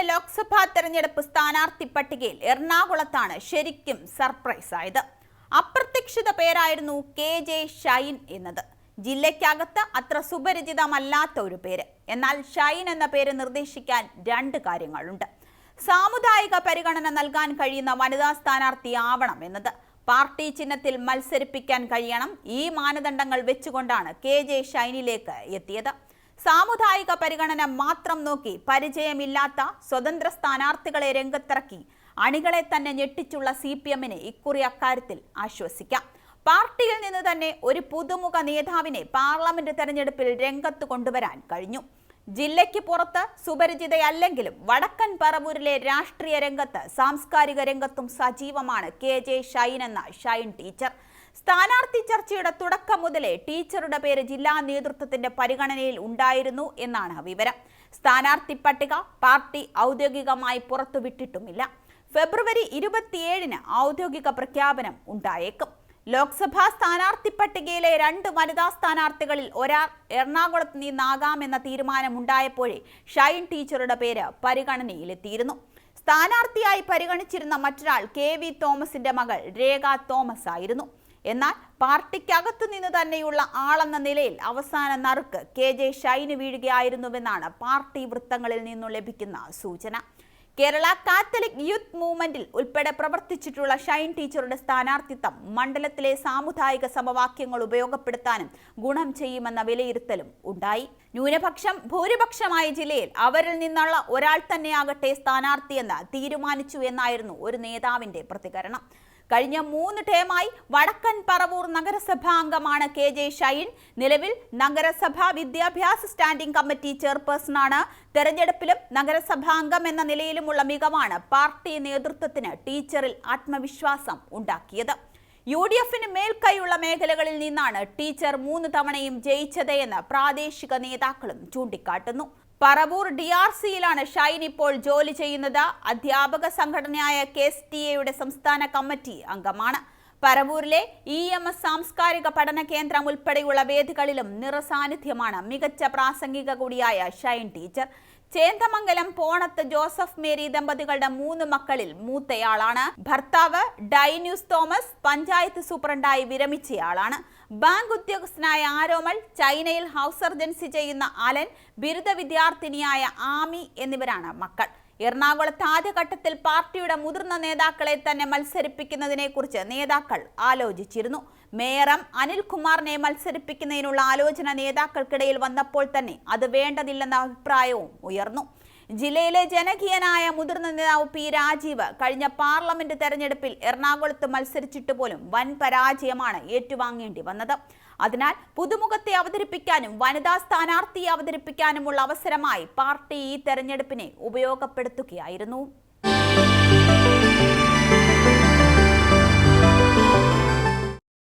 പാർട്ടിയുടെ ലോക്സഭാ തെരഞ്ഞെടുപ്പ് സ്ഥാനാർത്ഥി പട്ടികയിൽ എറണാകുളത്താണ് ശരിക്കും സർപ്രൈസ് ആയത്. അപ്രതീക്ഷിത പേരായിരുന്നു കെ ജെ ഷൈൻ എന്നത്. ജില്ലയ്ക്കകത്ത് അത്ര സുപരിചിതമല്ലാത്ത ഒരു പേര്. എന്നാൽ ഷൈൻ എന്ന പേര് നിർദ്ദേശിക്കാൻ രണ്ട് കാര്യങ്ങളുണ്ട്. സാമുദായിക പരിഗണന നൽകാൻ കഴിയുന്ന വനിതാ സ്ഥാനാർത്ഥി ആവണം എന്നത്. പാർട്ടി ചിഹ്നത്തിൽ മത്സരിപ്പിക്കാൻ കഴിയണം ഈ മാനദണ്ഡങ്ങൾ വെച്ചുകൊണ്ടാണ് കെ ജെ ഷൈനിലേക്ക് എത്തിയത്. സാമുദായിക പരിഗണന മാത്രം നോക്കി പരിചയമില്ലാത്ത സ്വതന്ത്ര സ്ഥാനാർത്ഥികളെ രംഗത്തിറക്കി അണികളെ തന്നെ ഞെട്ടിച്ചുള്ള സി പി എമ്മിനെ ഇക്കുറി അക്കാര്യത്തിൽ ആശ്വസിക്കാം. പാർട്ടിയിൽ നിന്ന് തന്നെ ഒരു പുതുമുഖ നേതാവിനെ പാർലമെന്റ് തെരഞ്ഞെടുപ്പിൽ രംഗത്ത് കൊണ്ടുവരാൻ കഴിഞ്ഞു. ജില്ലയ്ക്ക് പുറത്ത് സുപരിചിതയല്ലെങ്കിലും വടക്കൻ പറവൂരിലെ രാഷ്ട്രീയ രംഗത്ത് സാംസ്കാരിക രംഗത്തും സജീവമാണ് കെ ജെ ഷൈൻ എന്ന ഷൈൻ ടീച്ചർ. സ്ഥാനാർത്ഥി ചർച്ചയുടെ തുടക്കം മുതലേ ടീച്ചറുടെ പേര് ജില്ലാ നേതൃത്വത്തിന്റെ പരിഗണനയിൽ ഉണ്ടായിരുന്നു എന്നാണ് വിവരം. സ്ഥാനാർത്ഥി പട്ടിക പാർട്ടി ഔദ്യോഗികമായി പുറത്തുവിട്ടിട്ടുമില്ല. ഫെബ്രുവരി ഇരുപത്തിയേഴിന് ഔദ്യോഗിക പ്രഖ്യാപനം ഉണ്ടായേക്കും. ലോക്സഭാ സ്ഥാനാർത്ഥി പട്ടികയിലെ രണ്ട് വനിതാ സ്ഥാനാർത്ഥികളിൽ ഒരാൾ എറണാകുളത്ത് നിന്നാകാമെന്ന തീരുമാനമുണ്ടായപ്പോഴേ ഷൈൻ ടീച്ചറുടെ പേര് പരിഗണനയിലെത്തിയിരുന്നു. സ്ഥാനാർത്ഥിയായി പരിഗണിച്ചിരുന്ന മറ്റൊരാൾ കെ വി തോമസിന്റെ മകൾ രേഖ തോമസ് ആയിരുന്നു എന്നാൽ പാർട്ടിക്കകത്തു നിന്ന് തന്നെയുള്ള ആളെന്ന നിലയിൽ അവസാന നറുക്ക് കെ ജെ ഷൈന് വീഴുകയായിരുന്നുവെന്നാണ് പാർട്ടി വൃത്തങ്ങളിൽ നിന്നും ലഭിക്കുന്ന സൂചന. കേരള കാത്തലിക് യൂത്ത് മൂവ്മെന്റിൽ ഉൾപ്പെടെ പ്രവർത്തിച്ചിട്ടുള്ള ഷൈൻ ടീച്ചറുടെ സ്ഥാനാർത്ഥിത്വം മണ്ഡലത്തിലെ സാമുദായിക സമവാക്യങ്ങൾ ഉപയോഗപ്പെടുത്താനും ഗുണം ചെയ്യുമെന്ന വിലയിരുത്തലും ഉണ്ടായി. ന്യൂനപക്ഷം ഭൂരിപക്ഷമായ ജില്ലയിൽ അവരിൽ നിന്നുള്ള ഒരാൾ തന്നെയാകട്ടെ സ്ഥാനാർത്ഥിയെന്ന് തീരുമാനിച്ചു എന്നായിരുന്നു ഒരു നേതാവിന്റെ പ്രതികരണം. കഴിഞ്ഞ മൂന്ന് ടേമായി വടക്കൻ പറവൂർ നഗരസഭാ അംഗമാണ് കെ ജെ ഷൈൻ. നിലവിൽ നഗരസഭാ വിദ്യാഭ്യാസ സ്റ്റാൻഡിംഗ് കമ്മിറ്റി ചെയർപേഴ്സണാണ് തെരഞ്ഞെടുപ്പിലും നഗരസഭാ അംഗം എന്ന നിലയിലുമുള്ള മികവാണ് പാർട്ടി നേതൃത്വത്തിന് ടീച്ചറിൽ ആത്മവിശ്വാസം ഉണ്ടാക്കിയത്. യു ഡി എഫിന് മേൽക്കൈയുള്ള മേഖലകളിൽ നിന്നാണ് ടീച്ചർ മൂന്ന് തവണയും ജയിച്ചത് എന്ന് പ്രാദേശിക നേതാക്കളും ചൂണ്ടിക്കാട്ടുന്നു. പറവൂർ ഡി ആർ സിയിലാണ് ഷൈൻ ഇപ്പോൾ ജോലി ചെയ്യുന്നത്. അധ്യാപക സംഘടനയായ കെ എസ് ടി എയുടെ സംസ്ഥാന കമ്മിറ്റി അംഗമാണ്. പരവൂരിലെ ഇ എം എസ് സാംസ്കാരിക പഠന കേന്ദ്രം ഉൾപ്പെടെയുള്ള വേദികളിലും നിറസാന്നിധ്യമാണ് മികച്ച പ്രാസംഗിക കൂടിയായ Shine teacher. Chendamangalam Ponath Joseph Mary ദമ്പതികളുടെ മൂന്ന് മക്കളിൽ മൂത്തയാളാണ്. ഭർത്താവ് ഡൈന്യൂസ് തോമസ് പഞ്ചായത്ത് സൂപ്രണ്ടായി വിരമിച്ചയാളാണ്. ബാങ്ക് ഉദ്യോഗസ്ഥനായ ആരോമൽ ചൈനയിൽ ഹൗസ് സർജൻസി ചെയ്യുന്ന അലൻ ബിരുദ വിദ്യാർത്ഥിനിയായ ആമി എന്നിവരാണ് മക്കൾ. എറണാകുളത്ത് ആദ്യഘട്ടത്തിൽ പാർട്ടിയുടെ മുതിർന്ന നേതാക്കളെ തന്നെ മത്സരിപ്പിക്കുന്നതിനെ കുറിച്ച് നേതാക്കൾ ആലോചിച്ചിരുന്നു. മേയറം അനിൽകുമാറിനെ മത്സരിപ്പിക്കുന്നതിനുള്ള ആലോചന നേതാക്കൾക്കിടയിൽ വന്നപ്പോൾ തന്നെ അത് വേണ്ടതില്ലെന്ന അഭിപ്രായവും ഉയർന്നു. ജില്ലയിലെ ജനകീയനായ മുതിർന്ന നേതാവ് പി രാജീവ് കഴിഞ്ഞ പാർലമെന്റ് തെരഞ്ഞെടുപ്പിൽ എറണാകുളത്ത് മത്സരിച്ചിട്ട് പോലും വൻ പരാജയമാണ് ഏറ്റുവാങ്ങേണ്ടി വന്നത്. അതിനാൽ പുതുമുഖത്തെ അവതരിപ്പിക്കാനും വനിതാ സ്ഥാനാർത്ഥിയെ അവതരിപ്പിക്കാനുമുള്ള അവസരമായി പാർട്ടി ഈ തെരഞ്ഞെടുപ്പിനെ ഉപയോഗപ്പെടുത്തുകയായിരുന്നു.